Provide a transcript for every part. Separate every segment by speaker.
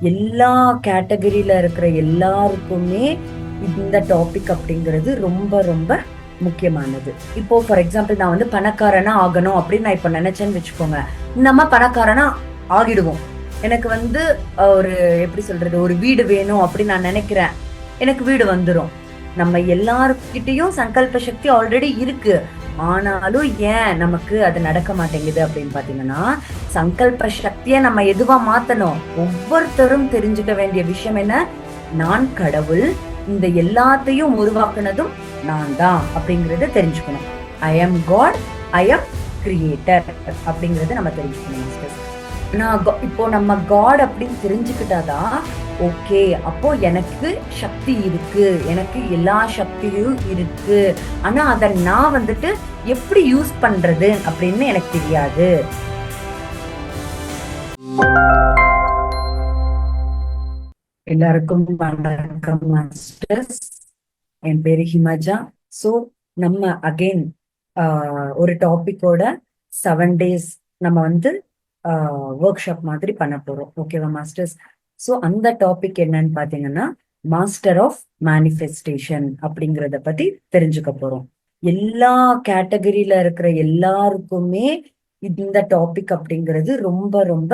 Speaker 1: எல்லா கேட்டகரியில இருக்கிற எல்லாருக்குமே இந்த டாபிக் அப்படிங்கிறது ரொம்ப ரொம்ப முக்கியமானது. இப்போ ஃபார் எக்ஸாம்பிள் நான் வந்து பணக்காரனா ஆகணும் அப்படின்னு நான் இப்ப நினைச்சேன்னு வச்சுக்கோங்க. நம்ம பணக்காரனா ஆகிடுவோம். எனக்கு வந்து ஒரு எப்படி சொல்றது ஒரு வீடு வேணும் அப்படின்னு நான் நினைக்கிறேன். எனக்கு வீடு வந்துடும் நம்ம எல்லாருக்கிட்டையும் சங்கல்ப சக்தி ஆல்ரெடி இருக்கு. ஆனாலும் ஏன் நமக்கு அது நடக்க மாட்டேங்குது அப்படின்னு பாத்தீங்கன்னா சங்கல்ப சக்தியை நம்ம எதுவா மாத்தணும்? ஒவ்வொருத்தரும் தெரிஞ்சுக்க வேண்டிய விஷயம் என்ன? நான் கடவுள் இந்த எல்லாத்தையும் உருவாக்குனதும் நான் தான் அப்படிங்கறத தெரிஞ்சுக்கணும். I am God I am creator அப்படிங்கறத நம்ம தெரிஞ்சுக்கணும் sisters. நான் இப்போ நம்ம காட் அப்படின்னு தெரிஞ்சுக்கிட்டாதான் ஓகே அப்போ எனக்கு சக்தி இருக்கு. எனக்கு எல்லா சக்தியும் இருக்கு. ஆனா அதை நான் வந்துட்டு எப்படி யூஸ் பண்றது அப்படின்னு எனக்கு தெரியாது. எல்லாருக்கும் வணக்கம் மாஸ்டர்ஸ் என் பேரு ஹிமாஜா. சோ நம்ம அகைன் ஒரு டாபிக்கோட செவன் டேஸ் நம்ம வந்து ஒர்க் ஷாப் மாதிரி பண்ண போறோம். ஓகேவா மாஸ்டர்ஸ் சோ அந்த டாபிக் என்னன்னு பாத்தீங்கன்னா மாஸ்டர் ஆஃப் மேனிஃபெஸ்டேஷன் அப்படிங்கறத பத்தி தெரிஞ்சுக்க போறோம். எல்லா கேட்டகரியில இருக்கிற எல்லாருக்குமே இந்த டாபிக் அப்படிங்கிறது ரொம்ப ரொம்ப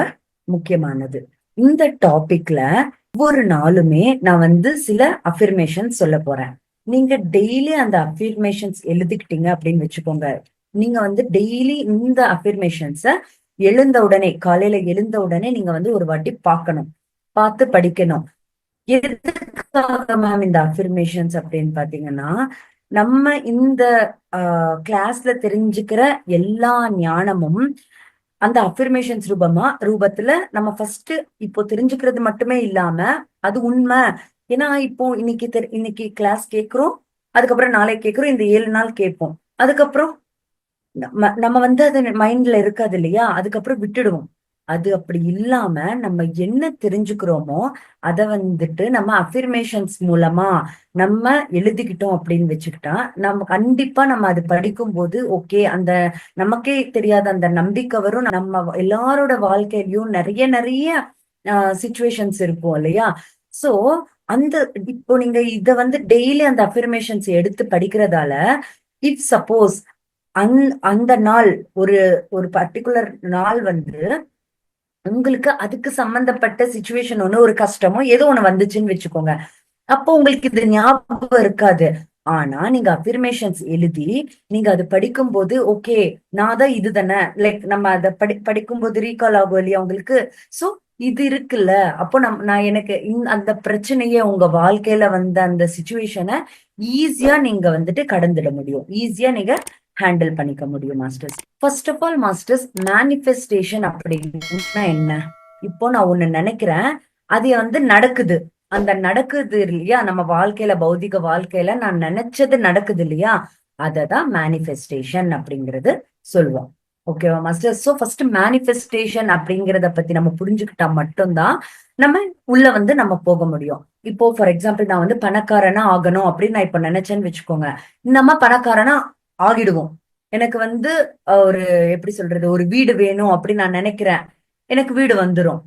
Speaker 1: முக்கியமானது. இந்த டாபிக்ல ஒவ்வொரு நாளுமே நான் வந்து சில அஃபிர்மேஷன் சொல்ல போறேன். நீங்க டெய்லி அந்த அஃபிர்மேஷன்ஸ் எழுதிக்கிட்டீங்க அப்படின்னு வச்சுக்கோங்க. நீங்க வந்து டெய்லி இந்த அஃபிர்மேஷன்ஸ எழுந்த உடனே காலையில எழுந்த உடனே நீங்க வந்து ஒரு வாட்டி பார்க்கணும். பார்த்து படிக்கணும். எதுக்காக மேம் இந்த அஃபிர்மேஷன்ஸ் அப்படின்னு பாத்தீங்கன்னா நம்ம இந்த கிளாஸ்ல தெரிஞ்சுக்கிற எல்லா ஞானமும் அந்த அஃபிர்மேஷன்ஸ் ரூபமா ரூபத்துல நம்ம ஃபர்ஸ்ட் இப்போ தெரிஞ்சுக்கிறது மட்டுமே இல்லாம அது உண்மை. ஏன்னா இப்போ இன்னைக்கு தெரி- இன்னைக்கு கிளாஸ் கேட்கிறோம் அதுக்கப்புறம் நாளை கேட்கிறோம் இந்த ஏழு நாள் கேட்போம். அதுக்கப்புறம் நம்ம நம்ம வந்து அது மைண்ட்ல இருக்காது இல்லையா? அதுக்கப்புறம் விட்டுடுவோம். அது அப்படி இல்லாம நம்ம என்ன தெரிஞ்சுக்கிறோமோ அத வந்துட்டு நம்ம அஃபிர்மேஷன்ஸ் மூலமா நம்ம எழுதிக்கிட்டோம் அப்படின்னு வச்சுக்கிட்டா நம்ம கண்டிப்பா நம்ம அது படிக்கும் போது ஓகே அந்த நமக்கே தெரியாத அந்த நம்பிக்கை வரும். நம்ம எல்லாரோட வாழ்க்கையிலயும் நிறைய நிறைய சுச்சுவேஷன்ஸ் இருக்கும் இல்லையா? சோ அந்த இப்போ நீங்க இத வந்து டெய்லி அந்த அஃபிர்மேஷன்ஸ் எடுத்து படிக்கிறதால இஃப் சப்போஸ் அந் அந்த நாள் ஒரு ஒரு பர்டிகுலர் நாள் வந்து உங்களுக்கு அதுக்கு சம்பந்தப்பட்ட சுச்சுவேஷன் ஒண்ணு ஒரு கஷ்டமோ ஏதோ ஒண்ணு வந்துச்சுன்னு வச்சுக்கோங்க. அப்போ உங்களுக்கு இது ஞாபகம் இருக்காது. ஆனா நீங்க அஃபிர்மேஷன்ஸ் எழுதி நீங்க அது படிக்கும் போது ஓகே நான் தான் இது தானே. லைக் நம்ம அதை படி படிக்கும் போது ரீகால் ஆகும் இல்லையா உங்களுக்கு? சோ இது இருக்குல்ல. அப்போ நம் நான் எனக்கு இந்த- அந்த பிரச்சனைய உங்க வாழ்க்கையில வந்த அந்த சுச்சுவேஷனை ஈஸியா நீங்க வந்துட்டு கடந்துட முடியும். ஈஸியா நீங்க ஹேண்டில் பண்ணிக்க முடியும் masters first of all masters manifestation அப்படின்னா என்ன? இப்போ நான் ஒண்ணு நினைக்கிறேன். அது வந்து நடக்குது. அந்த நடக்குது இல்லையா? நம்ம வாழ்க்கையில பௌதிக வாழ்க்கையில நான் நினைச்சது நடக்குது இல்லையா? அததான் மேனிஃபெஸ்டேஷன் அப்படிங்கிறது சொல்லுவோம். ஓகேவா மாஸ்டர் ஸோ ஃபர்ஸ்ட் மேனிஃபெஸ்டேஷன் அப்படிங்கிறத பத்தி நம்ம புரிஞ்சுக்கிட்டா மட்டும்தான் நம்ம உள்ள வந்து நம்ம போக முடியும். இப்போ ஃபார் எக்ஸாம்பிள் நான் வந்து பணக்காரனா ஆகணும் அப்படின்னு நான் இப்ப நினைச்சேன்னு வச்சுக்கோங்க. நம்ம பணக்காரனா ஆகிடுவோம். எனக்கு வந்து ஒரு எப்படி சொல்றது ஒரு வீடு வேணும் அப்படின்னு நான் நினைக்கிறேன். எனக்கு வீடு வந்துரும்.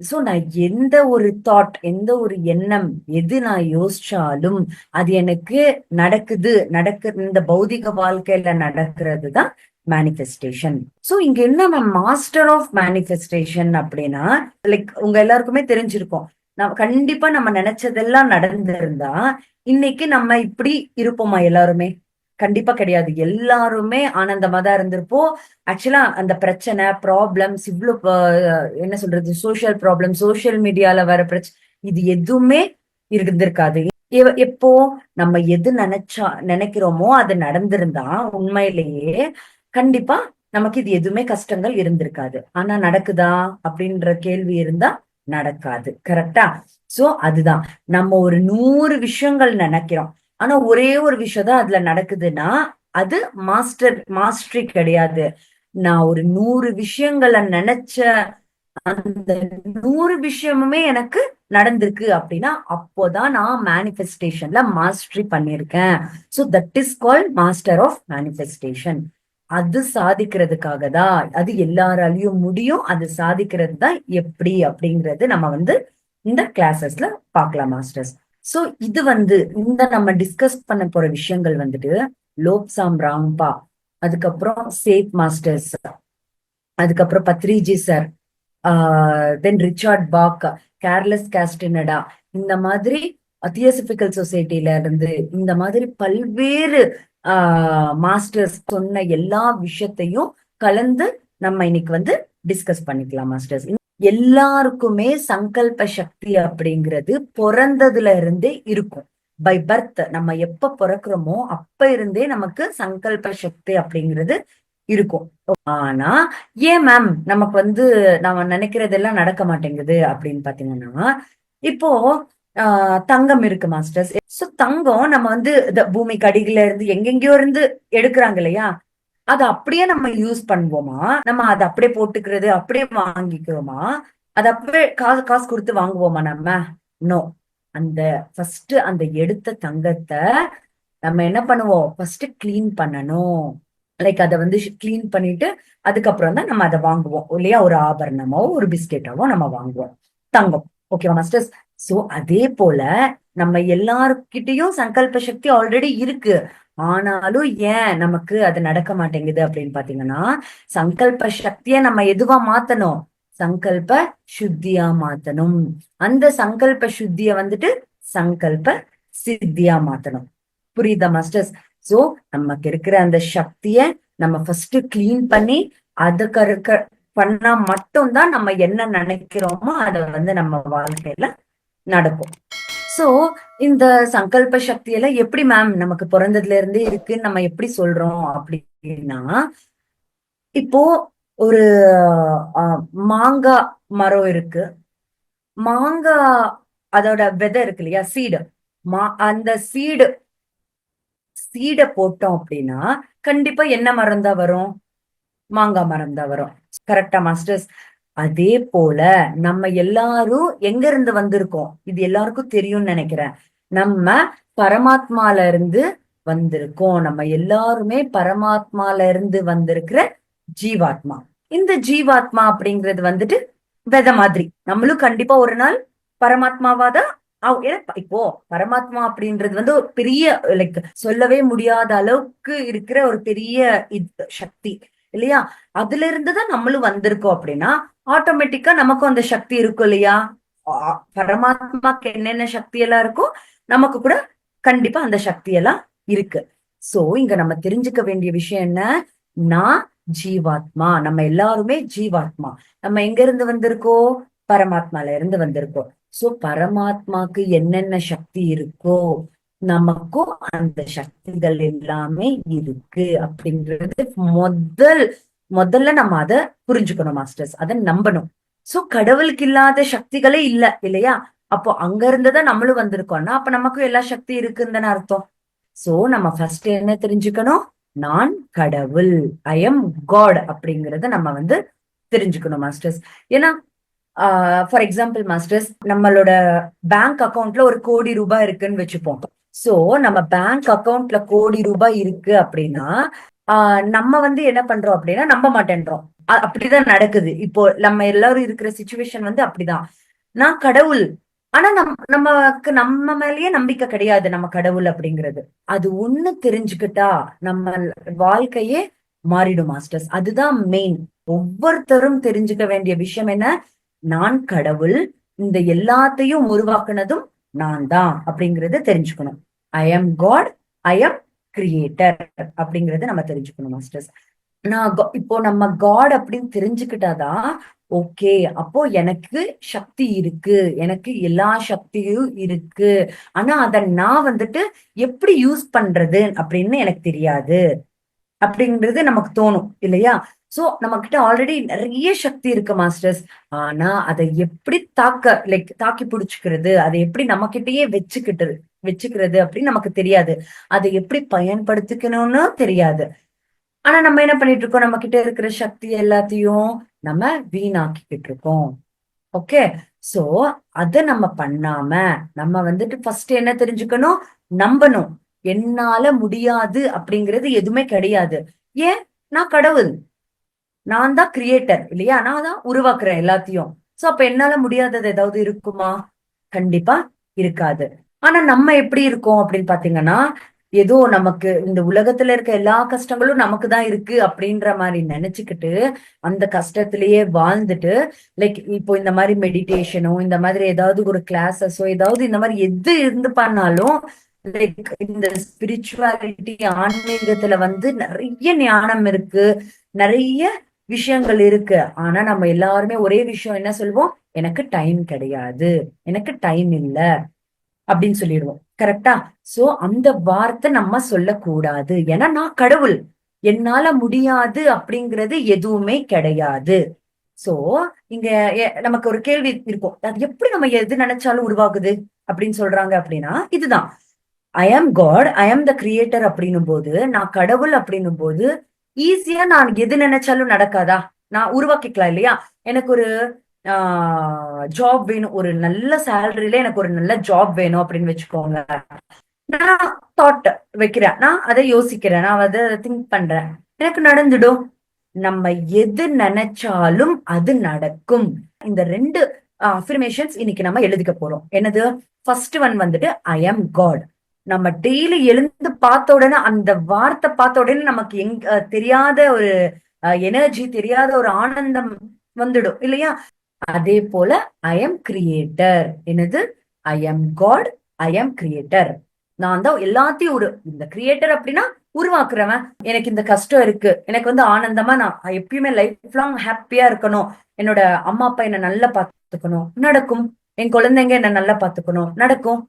Speaker 1: சோ நான் எந்த ஒரு தாட் எந்த ஒரு எண்ணம் எது நான் யோசிச்சாலும் அது எனக்கு நடக்குது. நடக்கு இந்த பௌதிக வாழ்க்கையில நடக்கிறது தான் மேனிஃபெஸ்டேஷன் சோ இங்க என்ன மேம் மாஸ்டர் ஆஃப் மேனிஃபெஸ்டேஷன் அப்படின்னா லைக் உங்க எல்லாருக்குமே தெரிஞ்சிருக்கும். நம்ம கண்டிப்பா நம்ம நினைச்சதெல்லாம் நடந்திருந்தா இன்னைக்கு நம்ம இப்படி இருப்போமா எல்லாருமே? கண்டிப்பா கிடையாது. எல்லாருமே ஆனந்தமா தான் இருந்திருப்போம். ஆக்சுவலா அந்த பிரச்சனை ப்ராப்ளம்ஸ் இவ்ளோ அஹ், என்ன சொல்றது சோசியல் ப்ராப்ளம் சோசியல் மீடியால வர பிரச்சனை இது எதுவுமே இருந்திருக்காது. எப்போ நம்ம எது நினைச்சா நினைக்கிறோமோ அது நடந்திருந்தா உண்மையிலேயே கண்டிப்பா நமக்கு இது எதுவுமே கஷ்டங்கள் இருந்திருக்காது. ஆனா நடக்குதா அப்படின்ற கேள்வி இருந்தா நடக்காது. கரெக்டா சோ அதுதான். நம்ம ஒரு நூறு விஷயங்கள் நினைக்கிறோம். ஆனா ஒரே ஒரு விஷயம் தான் அதுல நடக்குதுன்னா அது மாஸ்டர் மாஸ்டரி கிடையாது. நான் ஒரு நூறு விஷயங்களை நினைச்ச அந்த நூறு விஷயமுமே எனக்கு நடந்திருக்கு அப்படின்னா அப்போதான் நான் மேனிஃபெஸ்டேஷன்ல மாஸ்டரி பண்ணிருக்கேன் so that is call master of manifestation அது சாதிக்கிறதுக்காக தான் அது எல்லாராலையும் முடியும். அது சாதிக்கிறது தான் எப்படி அப்படிங்கறது நம்ம வந்து இந்த கிளாஸஸ்ல பார்க்கலாம் மாஸ்டர்ஸ் சோ இது வந்து இந்த நம்ம டிஸ்கஸ் பண்ண போற விஷயங்கள் வந்துட்டு லோப்சாம் ராம்பா அதுக்கப்புறம் சேத் மாஸ்டர்ஸ் அதுக்கப்புறம் Patriji sir then Richard Bach Carlos Castaneda இந்த மாதிரி தியோசபிக்கல் சொசைட்டில இருந்து இந்த மாதிரி பல்வேறு மாஸ்டர்ஸ் சொன்ன எல்லா விஷயத்தையும் கலந்து நம்ம இன்னைக்கு வந்து டிஸ்கஸ் பண்ணிக்கலாம் மாஸ்டர்ஸ் எல்லாருக்குமே சங்கல்ப சக்தி அப்படிங்கிறது பிறந்ததுல இருந்தே இருக்கும். பை பர்த் நம்ம எப்ப பிறக்கிறோமோ அப்ப இருந்தே நமக்கு சங்கல்ப சக்தி அப்படிங்கிறது இருக்கும். ஆனா ஏன் மேம் நமக்கு வந்து நம்ம நினைக்கிறதெல்லாம் நடக்க மாட்டேங்குது அப்படின்னு பாத்தீங்கன்னா இப்போ ஆஹ் தங்கம் இருக்கு மாஸ்டர்ஸ் சோ தங்கம் நம்ம வந்து இந்த பூமிக்கு அடியில இருந்து எங்கெங்கயோ இருந்து எடுக்கிறாங்க இல்லையா? அதை அப்படியே நம்ம யூஸ் பண்ணுவோமா? நம்ம அதை அப்படியே போட்டுக்கிறது அப்படியே வாங்கிக்கிறோமா? அதை அப்படியே காசு காசு கொடுத்து வாங்குவோமா நம்ம? நோ அந்த ஃபர்ஸ்ட் அந்த எடுத்த தங்கத்தை நம்ம என்ன பண்ணுவோம்? ஃபர்ஸ்ட் கிளீன் பண்ணணும். லைக் அதை வந்து கிளீன் பண்ணிட்டு அதுக்கப்புறம் தான் நம்ம அதை வாங்குவோம். இல்லையா? ஒரு ஆபரணமோ ஒரு பிஸ்கெட்டாவோ நம்ம வாங்குவோம். தங்கம். ஓகேவா மாஸ்டர்ஸ் சோ அதே போல நம்ம எல்லாருக்கிட்டையும் சங்கல்ப சக்தி ஆல்ரெடி இருக்கு. ஆனாலும் ஏன் நமக்கு அது நடக்க மாட்டேங்குது அப்படின்னு பாத்தீங்கன்னா சங்கல்ப சக்திய நம்ம எதுவா மாத்தணும்? சங்கல்ப சுத்தியா மாத்தணும். அந்த சங்கல்ப சுத்திய வந்துட்டு சங்கல்ப சித்தியா மாத்தணும். புரியுதா மாஸ்டர்ஸ் சோ நமக்கு இருக்கிற அந்த சக்திய நம்ம ஃபர்ஸ்ட் கிளீன் பண்ணி அதுக்கு இருக்க பண்ணா மட்டும்தான் நம்ம என்ன நினைக்கிறோமோ அதை வந்து நம்ம வாழ்க்கையில நடக்கும். சோ இந்த சங்கல்ப சக்தி எல்லாம் எப்படி மேம் நமக்கு பிறந்ததுல இருந்தே இருக்குன்னு நம்ம எப்படி சொல்றோம் அப்படின்னா இப்போ ஒரு மாங்காய் மரம் இருக்கு. மாங்காய் அதோட விதை இருக்கு இல்லையா? சீடு மா அந்த சீடு சீடை போட்டோம் அப்படின்னா கண்டிப்பா என்ன மரம் தான் வரும்? மாங்காய் மரம் தான் வரும் கரெக்டா மாஸ்டர்ஸ் அதே போல நம்ம எல்லாரும் எங்க இருந்து வந்திருக்கோம்? இது எல்லாருக்கும் தெரியும்னு நினைக்கிறேன். நம்ம பரமாத்மால இருந்து வந்திருக்கோம். நம்ம எல்லாருமே பரமாத்மால இருந்து வந்திருக்கிற ஜீவாத்மா. இந்த ஜீவாத்மா அப்படிங்கிறது வந்துட்டு வித மாதிரி. நம்மளும் கண்டிப்பா ஒரு நாள் பரமாத்மாவா தான் இப்போ பரமாத்மா அப்படின்றது வந்து ஒரு பெரிய லைக் சொல்லவே முடியாத அளவுக்கு இருக்கிற ஒரு பெரிய சக்தி. இல்லையா? அதுல இருந்துதான் நம்மளும் வந்திருக்கோம் அப்படின்னா ஆட்டோமேட்டிக்கா நமக்கும் அந்த சக்தி இருக்கும் இல்லையா? பரமாத்மாக்கு என்னென்ன சக்தி எல்லாம் இருக்கோ நமக்கு கூட கண்டிப்பா அந்த சக்தி எல்லாம் இருக்கு. சோ இங்க நம்ம தெரிஞ்சுக்க வேண்டிய விஷயம் என்ன? நான் ஜீவாத்மா. நம்ம எல்லாருமே ஜீவாத்மா. நம்ம எங்க இருந்து வந்திருக்கோம் பரமாத்மால இருந்து வந்திருக்கோம். சோ பரமாத்மாக்கு என்னென்ன சக்தி இருக்கோ நமக்கும் அந்த சக்திகள் எல்லாமே இருக்கு அப்படின்றது முதல் முதல்ல நம்ம அதை புரிஞ்சுக்கணும் மாஸ்டர்ஸ் அதை நம்பணும். சோ கடவுளுக்கு இல்லாத சக்திகளே இல்ல இல்லையா? அப்போ அங்க இருந்துதான் நம்மளும் வந்திருக்கோம்னா அப்ப நமக்கும் எல்லா சக்தி இருக்குன்னு அர்த்தம். சோ நம்ம ஃபர்ஸ்ட் என்ன தெரிஞ்சுக்கணும்? நான் கடவுள். ஐ எம் காட் அப்படிங்கறத நம்ம வந்து தெரிஞ்சுக்கணும் மாஸ்டர்ஸ் ஏன்னா ஃபார் எக்ஸாம்பிள் மாஸ்டர்ஸ் நம்மளோட பேங்க் அக்கௌண்ட்ல ஒரு கோடி ரூபாய் இருக்குன்னு வச்சுப்போம். சோ நம்ம பேங்க் அக்கவுண்ட்ல கோடி ரூபாய் இருக்கு அப்படின்னா ஆஹ் நம்ம வந்து என்ன பண்றோம் அப்படின்னா நம்ப மாட்டேன்றோம். அப்படிதான் நடக்குது. இப்போ நம்ம எல்லாரும் இருக்கிற சுச்சுவேஷன் வந்து அப்படிதான். நான் கடவுள். ஆனா நம் நமக்கு நம்ம மேலயே நம்பிக்கை கிடையாது நம்ம கடவுள் அப்படிங்கிறது. அது ஒண்ணு தெரிஞ்சுக்கிட்டா நம்ம வாழ்க்கையே மாறிடும் மாஸ்டர்ஸ் அதுதான் மெயின் ஒவ்வொருத்தரும் தெரிஞ்சுக்க வேண்டிய விஷயம் என்ன? நான் கடவுள். இந்த எல்லாத்தையும் உருவாக்குனதும் நான் தான் அப்படிங்கறத தெரிஞ்சுக்கணும். I am God I am creator அப்படிங்கறத நம்ம தெரிஞ்சுக்கணும் மாஸ்டர்ஸ் நான் இப்போ நம்ம காட் அப்படின்னு தெரிஞ்சுக்கிட்டாதான் ஓகே அப்போ எனக்கு சக்தி இருக்கு எனக்கு எல்லா சக்தியும் இருக்கு. ஆனா அத நான் வந்துட்டு எப்படி யூஸ் பண்றது அப்படின்னு எனக்கு தெரியாது அப்படிங்கிறது நமக்கு தோணும் இல்லையா? சோ நம்ம கிட்ட ஆல்ரெடி நிறைய சக்தி இருக்கு மாஸ்டர்ஸ் ஆனா அதை எப்படி தாக்க லைக் தாக்கி பிடிச்சுக்கிறது அதை எப்படி நம்ம கிட்டயே வச்சுக்கிட்டு வச்சுக்கிறது அப்படின்னு நமக்கு தெரியாது. அதை எப்படி பயன்படுத்திக்கணும்னு தெரியாது. ஆனா நம்ம என்ன பண்ணிட்டு இருக்கோம்? நம்ம கிட்ட இருக்கிற சக்தி எல்லாத்தையும் நம்ம வீணாக்கிக்கிட்டு இருக்கோம். ஓகே? சோ அத நம்ம பண்ணாம நம்ம வந்துட்டு ஃபர்ஸ்ட் என்ன தெரிஞ்சுக்கணும்? நம்பணும். என்னால முடியாது அப்படிங்கிறது எதுவுமே கிடையாது. ஏன்? நான் கடவுள். நான் தான் கிரியேட்டர் இல்லையா? நான் தான் உருவாக்குறேன் எல்லாத்தையும். சோ அப்ப என்னால முடியாதது ஏதாவது இருக்குமா? கண்டிப்பா இருக்காது. ஆனா நம்ம எப்படி இருக்கோம் அப்படின்னு பாத்தீங்கன்னா ஏதோ நமக்கு இந்த உலகத்துல இருக்க எல்லா கஷ்டங்களும் நமக்கு தான் இருக்கு அப்படின்ற மாதிரி நினைச்சுக்கிட்டு அந்த கஷ்டத்திலேயே வாழ்ந்துட்டு லைக் இப்போ இந்த மாதிரி மெடிடேஷனோ இந்த மாதிரி ஏதாவது ஒரு கிளாஸஸோ ஏதாவது இந்த மாதிரி எது இருந்து பண்ணாலும் லைக் இந்த ஸ்பிரிச்சுவாலிட்டி ஆன்மீகத்துல வந்து நிறைய ஞானம் இருக்கு நிறைய விஷயங்கள் இருக்கு. ஆனா நம்ம எல்லாருமே ஒரே விஷயம் என்ன சொல்லுவோம் எனக்கு டைம் கிடையாது. எனக்கு டைம் இல்ல. அப்படின்னு சொல்லிடுவோம். கரெக்டா சோ அந்த வார்த்தை நம்ம சொல்லக்கூடாது. ஏன்னா நான் கடவுள். என்னால முடியாது அப்படிங்கிறது எதுவுமே கிடையாது. சோ இங்க நமக்கு ஒரு கேள்வி இருக்கும். அது எப்படி நம்ம எது நினைச்சாலும் உருவாகுது அப்படின்னு சொல்றாங்க அப்படின்னா இதுதான். ஐ ஆம் காட் ஐ ஆம் த கிரியேட்டர் அப்படின்னும் போது நான் கடவுள் அப்படின்னும் போது ஈஸியா நான் எது நினைச்சாலும் நடக்காதா? நான் உருவாக்கிக்கலாம் இல்லையா? எனக்கு ஒரு ஜாப் வேணும். ஒரு நல்ல சேலரியில எனக்கு ஒரு நல்ல ஜாப் வேணும் அப்படின்னு வச்சுக்கோங்க நான் தாட் வைக்கிறேன். நான் அதை யோசிக்கிறேன். நான் அதை திங்க் பண்றேன். எனக்கு நடந்துடும். நம்ம எது நினைச்சாலும் அது நடக்கும். இந்த ரெண்டு அஃபிர்மேஷன்ஸ் இன்னைக்கு நம்ம எழுதிக்க போறோம். என்னது? ஃபர்ஸ்ட் ஒன் வந்துட்டு ஐ ஆம் காட் நம்ம டெய்லி எழுந்து பார்த்த உடனே அந்த வார்த்தை பார்த்த உடனே நமக்கு எங்க தெரியாத ஒரு எனர்ஜி தெரியாத ஒரு ஆனந்தம் வந்துடும். இல்லையா? அதே போல ஐ எம் கிரியேட்டர் என்னது? I am God I am creator நான் தான் எல்லாத்தையும் ஒரு இந்த கிரியேட்டர் அப்படின்னா உருவாக்குறவன். எனக்கு இந்த கஷ்டம் இருக்கு. எனக்கு வந்து ஆனந்தமா நான் எப்பயுமே லைஃப் லாங் ஹாப்பியா இருக்கணும். என்னோட அம்மா அப்பா என்ன நல்லா பாத்துக்கணும் நடக்கும். என் குழந்தைங்க என்ன நல்லா பாத்துக்கணும் நடக்கும்.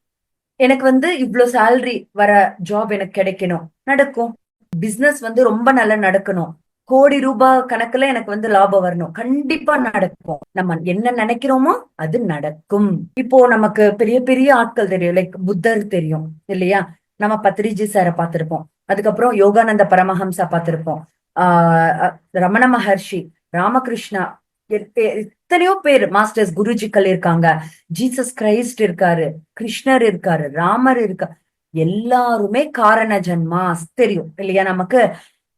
Speaker 1: எனக்கு வந்து இவ்வளவு சேலரி வர ஜாப் எனக்கு கிடைக்கணும். நடக்கும். பிசினஸ் வந்து ரொம்ப நல்லா நடக்கணும். கோடி ரூபாய் கணக்குல எனக்கு வந்து லாபம் வரணும். கண்டிப்பா நடக்கும். நம்ம என்ன நினைக்கிறோமோ அது நடக்கும். இப்போ நமக்கு பெரிய பெரிய ஆட்கள் தெரியும். லைக் புத்தர் தெரியும் இல்லையா? நம்ம பத்ரிஜி சார பார்த்திருப்போம். அதுக்கப்புறம் யோகானந்த பரமஹம்சா பார்த்திருப்போம். ஆஹ் ரமண மகர்ஷி ராமகிருஷ்ணா எத்தனையோ பேர் மாஸ்டர்ஸ் குருஜிக்கள் இருக்காங்க. ஜீசஸ் கிரைஸ்ட் இருக்காரு கிருஷ்ணர் இருக்காரு ராமர் இருக்கா எல்லாருமே காரண ஜன்மாஸ் தெரியும். இல்லையா? நமக்கு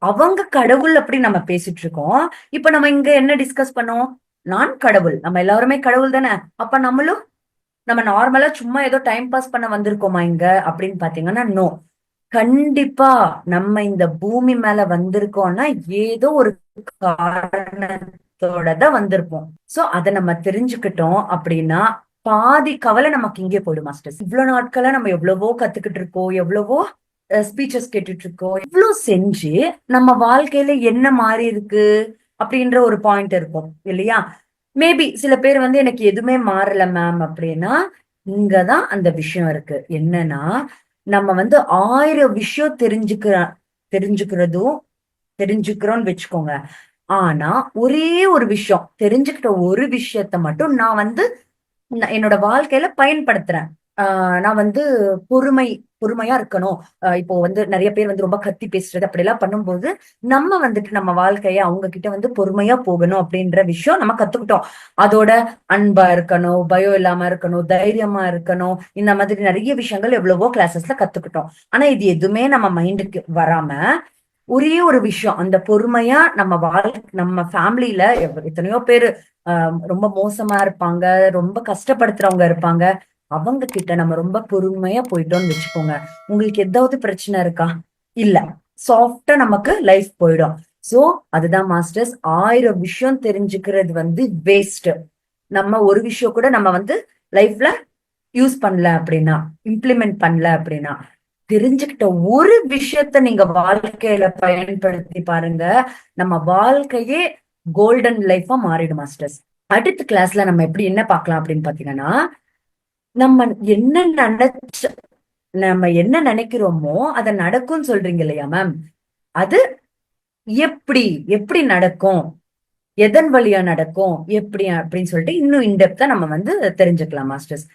Speaker 1: அவங்க கடவுள் அப்படி நம்ம பேசிட்டு இருக்கோம் இப்ப நம்ம இங்க என்ன டிஸ்கஸ் பண்ணோம்? நான் கடவுள். நம்ம எல்லாருமே கடவுள் தானே? அப்ப நம்மளும் நம்ம நார்மலா சும்மா ஏதோ டைம் பாஸ் பண்ண வந்திருக்கோமா இங்க? அப்படின்னு பாத்தீங்கன்னா நோ கண்டிப்பா நம்ம இந்த பூமி மேல வந்திருக்கோம்னா ஏதோ ஒரு காரணத்தோட தான் வந்திருப்போம். சோ அதை நம்ம தெரிஞ்சுக்கிட்டோம் அப்படின்னா பாதி கவலை நமக்கு இங்கே போயிடும் மாஸ்டர்ஸ் இவ்வளவு நாட்களா நம்ம எவ்வளவோ கத்துக்கிட்டு இருக்கோம் எவ்வளவோ ஸ்பீச்சஸ் கேட்டுட்டு இருக்கோம் இவ்வளவு செஞ்சு நம்ம வாழ்க்கையில என்ன மாறி இருக்கு அப்படின்ற ஒரு பாயிண்ட் இருக்கும் இல்லையா? மேபி சில பேர் வந்து எனக்கு எதுவுமே மாறல மேம் அப்படின்னா இங்கதான் அந்த விஷயம் இருக்கு. என்னன்னா நம்ம வந்து ஆயிரம் விஷயம் தெரிஞ்சுக்கிற தெரிஞ்சுக்கிறதும் தெரிஞ்சுக்கிறோம்னு வச்சுக்கோங்க. ஆனா ஒரே ஒரு விஷயம் தெரிஞ்சுக்கிட்ட ஒரு விஷயத்த மட்டும் நான் வந்து என்னோட வாழ்க்கையில பயன்படுத்துறேன். நான் வந்து பொறுமை பொறுமையா இருக்கணும். இப்போ வந்து நிறைய பேர் வந்து ரொம்ப கத்தி பேசுறது அப்படி எல்லாம் பண்ணும்போது நம்ம வந்துட்டு நம்ம வாழ்க்கைய அவங்க கிட்ட வந்து பொறுமையா போகணும் அப்படின்ற விஷயம் நம்ம கத்துக்கிட்டோம். அதோட அன்பா இருக்கணும் பயம் இல்லாம இருக்கணும் தைரியமா இருக்கணும். இந்த மாதிரி நிறைய விஷயங்கள் எவ்வளவோ கிளாஸஸ்ல கத்துக்கிட்டோம். ஆனா இது எதுவுமே நம்ம மைண்டுக்கு வராம ஒரே ஒரு விஷயம் அந்த பொறுமையா நம்ம வாழ் நம்ம ஃபேமிலியில எத்தனையோ பேர் ரொம்ப மோசமா இருப்பாங்க ரொம்ப கஷ்டப்படுத்துறவங்க இருப்பாங்க. அவங்க கிட்ட நம்ம ரொம்ப பொறுமையா போயிட்டோம்னு வச்சுக்கோங்க. உங்களுக்கு ஏதாவது பிரச்சனை இருக்கா? இல்ல. சாஃப்டா நமக்கு லைஃப் போயிடும். சோ அதுதான் மாஸ்டர்ஸ் ஆயிரம் விஷயம் தெரிஞ்சுக்கிறது வந்து வேஸ்ட் நம்ம ஒரு விஷயம் கூட நம்ம வந்து லைஃப்ல யூஸ் பண்ணல அப்படின்னா இம்ப்ளிமெண்ட் பண்ணல அப்படின்னா தெரிஞ்சுக்கிட்ட ஒரு விஷயத்த நீங்க வாழ்க்கையில பயன்படுத்தி பாருங்க. நம்ம வாழ்க்கையே கோல்டன் லைஃபா மாறிடும் மாஸ்டர்ஸ் அடுத்த கிளாஸ்ல நம்ம எப்படி என்ன பார்க்கலாம் அப்படின்னு பாத்தீங்கன்னா நம்ம என்ன நினைச்ச நம்ம என்ன நினைக்கிறோமோ அதை நடக்கும்னு சொல்றீங்க இல்லையா மேம் அது எப்படி எப்படி நடக்கும்? எதன் வழியா நடக்கும்? எப்படி அப்படின்னு சொல்லிட்டு இன்னும் இன்டெப்தா நம்ம வந்து தெரிஞ்சுக்கலாம் மாஸ்டர்ஸ்